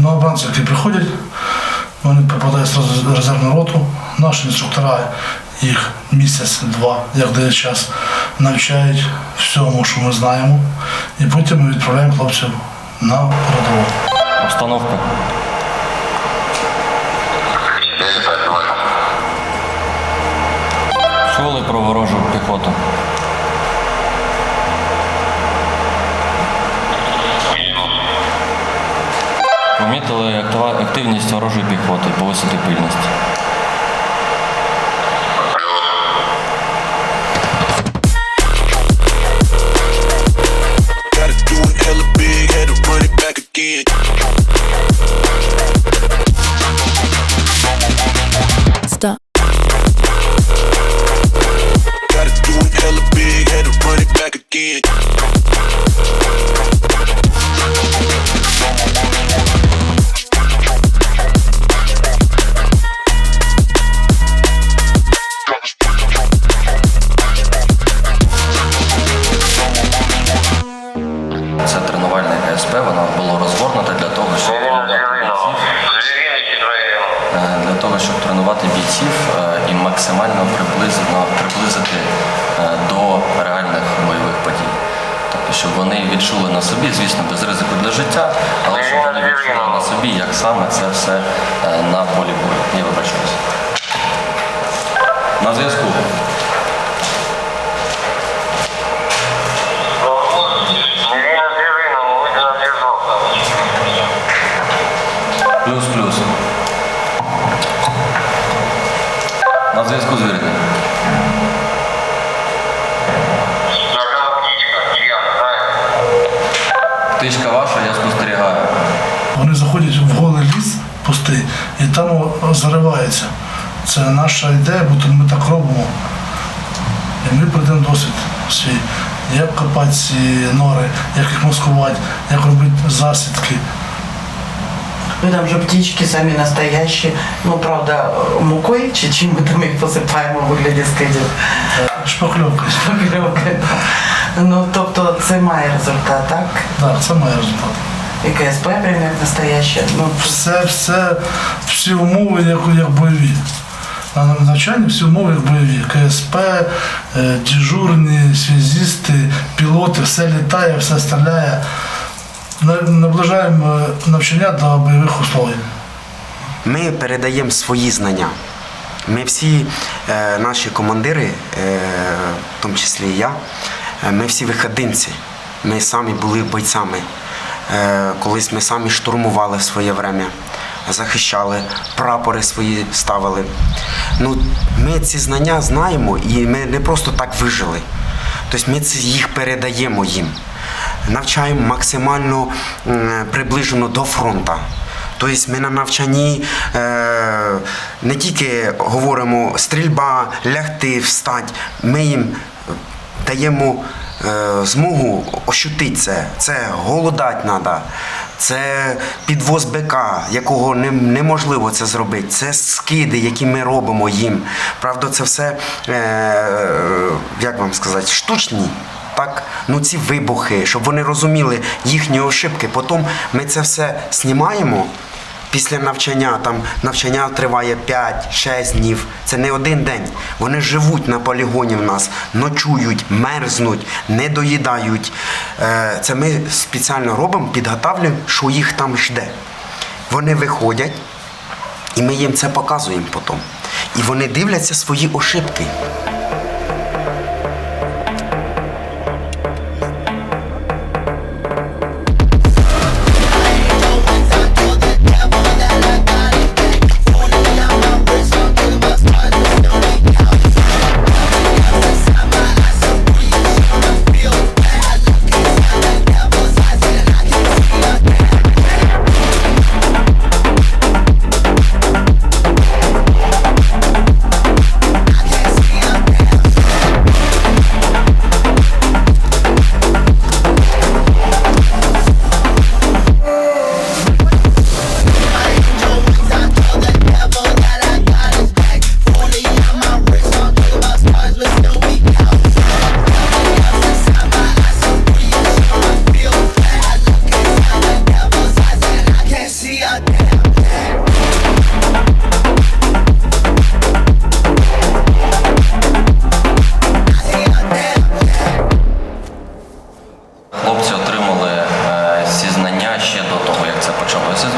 новобранці, які приходять, вони попадають в резервну роту. Наші інструктора їх місяць-два, як дає час, навчають всьому, що ми знаємо. І потім ми відправляємо хлопців на передову. Обстановка. Активність ворожої піхоти, повисити пильність. Щоб вони відчули на собі, звісно, без ризику для життя, але щоб вони відчули на собі, як саме це все е, на полі бою. Я вибачаюся. На зв'язку. Плюс-плюс. На зв'язку з Вірним. Птичка ваша, я спостерігаю. Вони заходять в голий ліс пустий і там о, зариваються. Це наша ідея, бо ми так робимо. І ми прийдемо досвід свій. Як копати ці нори, як їх маскувати, як робити засідки. Ну там же птички самі настоящі. Ну правда, мукою чи чим ми там їх посипаємо у вигляді скидів. Шпакльовка. Шпакльовкою. Ну тобто це має результат, так? Так, це має результат. І КСП прям як настояще. Ну Все, все, всі умови як, як бойові. На навчанні всі умови як бойові. КСП, е, дежурні, связисти, пілоти, все літає, все стріляє. Наближаємо е, навчання до бойових условий. Ми передаємо свої знання. Ми всі е, наші командири, е, в тому числі і я, е, ми всі виходинці. Ми самі були бойцями. Е, колись ми самі штурмували в своє время, захищали, прапори свої ставили. Ну, ми ці знання знаємо і ми не просто так вижили. Тобто ми їх передаємо їм. Навчаємо максимально приближено до фронту. Тобто ми на навчанні е, не тільки говоримо стрільба, лягти, встать, ми їм даємо змогу ощутити це. Це голодати треба, це підвоз БК, якого неможливо це зробити. Це скиди, які ми робимо їм. Правда, це все, е, як вам сказати, штучні. Так, ну ці вибухи, щоб вони розуміли їхні ошибки. Потім ми це все знімаємо після навчання. Там навчання триває 5-6 днів. Це не один день. Вони живуть на полігоні в нас, ночують, мерзнуть, не доїдають. Е, Це ми спеціально робимо, підготавлюємо, що їх там жде. Вони виходять, і ми їм це показуємо потім. І вони дивляться свої ошибки.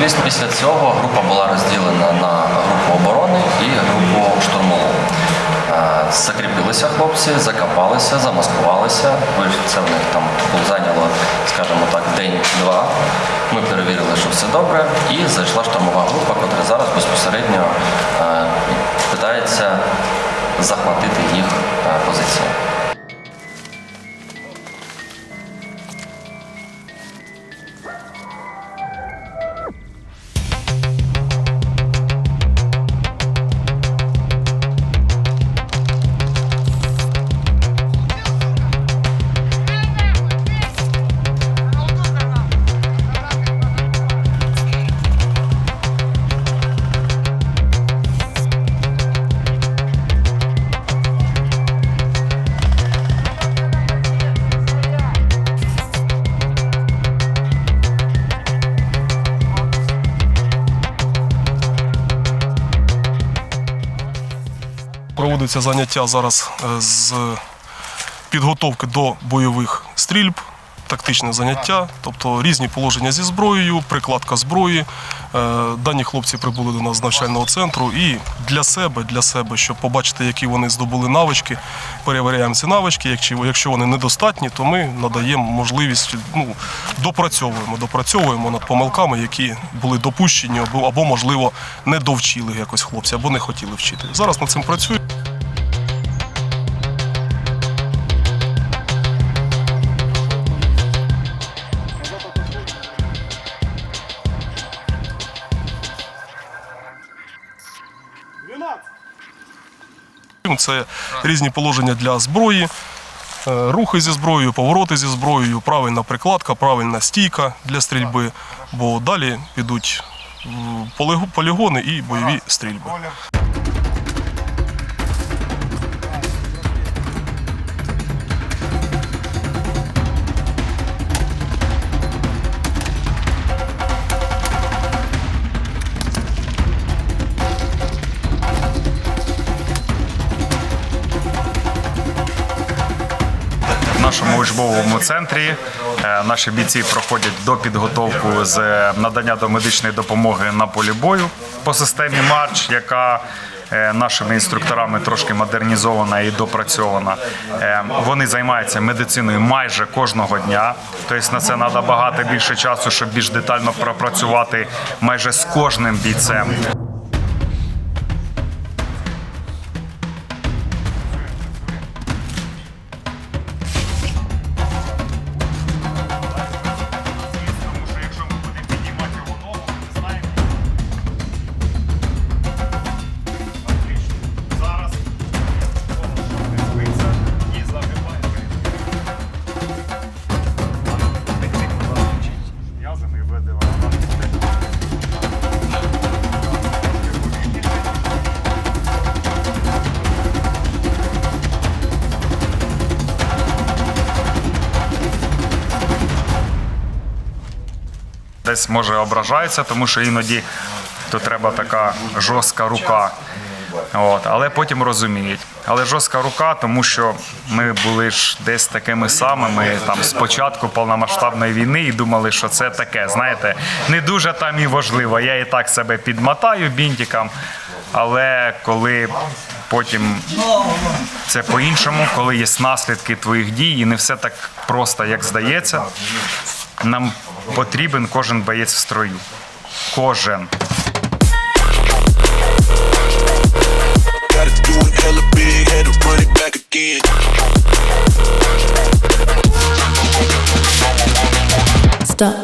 Звісно, після цього група була розділена на групу оборони і групу штурмову. Е, закріпилися хлопці, закопалися, замаскувалися. Це в них там зайняло, скажімо так, день-два. Ми перевірили, що все добре, і зайшла штурмова група, яка зараз безпосередньо е, питається захватити їх е, позицію. Проводиться заняття зараз е, з підготовки до бойових стрільб, тактичне заняття, тобто різні положення зі зброєю, прикладка зброї. Е, Дані хлопці прибули до нас з навчального центру і для себе, для себе, щоб побачити, які вони здобули навички, перевіряємо ці навички. Якщо, вони недостатні, то ми надаємо можливість, ну, допрацьовуємо, допрацьовуємо над помилками, які були допущені, або можливо, не довчили якось хлопці, або не хотіли вчити. Зараз над цим працюємо. Це різні положення для зброї, е, рухи зі зброєю, повороти зі зброєю, правильна прикладка, правильна стійка для стрільби, бо далі підуть полігони і бойові стрільби. Нашому учбовому центрі е, наші бійці проходять допідготовку з надання домедичної допомоги на полі бою по системі Марч, яка е, нашими інструкторами трошки модернізована і допрацьована. Е, Вони займаються медициною майже кожного дня. Тобто на це треба багато більше часу, щоб більш детально пропрацювати майже з кожним бійцем. Десь може ображається, тому що іноді то треба така жорстка рука. От, але потім розуміють. Але жорстка рука, тому що ми були ж десь такими самими там з початку повномасштабної війни і думали, що це таке, знаєте, не дуже там і важливо. Я і так себе підмотаю бінтиком. Але коли потім це по-іншому, коли є наслідки твоїх дій, і не все так просто, як здається, нам потрібен кожен боєць в строю. Кожен.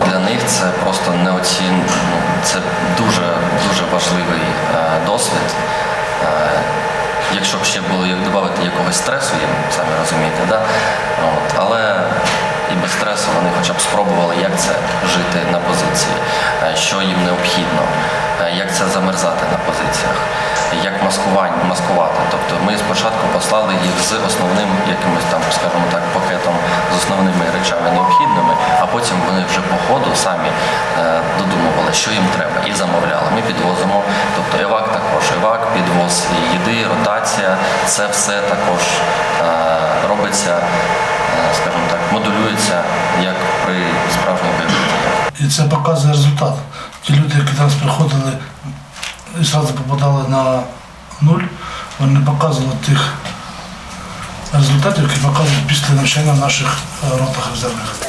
Для них це просто неоцін... ну, це дуже дуже важливий е, досвід. Е, якщо б ще було як додати якогось стресу, їм самі розумієте, да? От, але і без стресу вони хоча б спробували, як це жити на позиції, е, що їм необхідно, е, як це замерзати на позиціях, як маскування, маскувати. Тобто ми спочатку послали їх з основним якимось там, скажімо так, пакетом з основними речами необхідними, а потім вони вже по ходу самі е, додумували, що їм треба, і замовляли. Ми підвозимо, тобто евак також, евак, підвоз їди, ротація, це все також робиться, скажімо так, модулюється як І це показує результат. Ті люди, які до нас приходили і одразу попадали на нуль, вони не показували тих результатів, які показують після навчання в наших е, ротах резервних.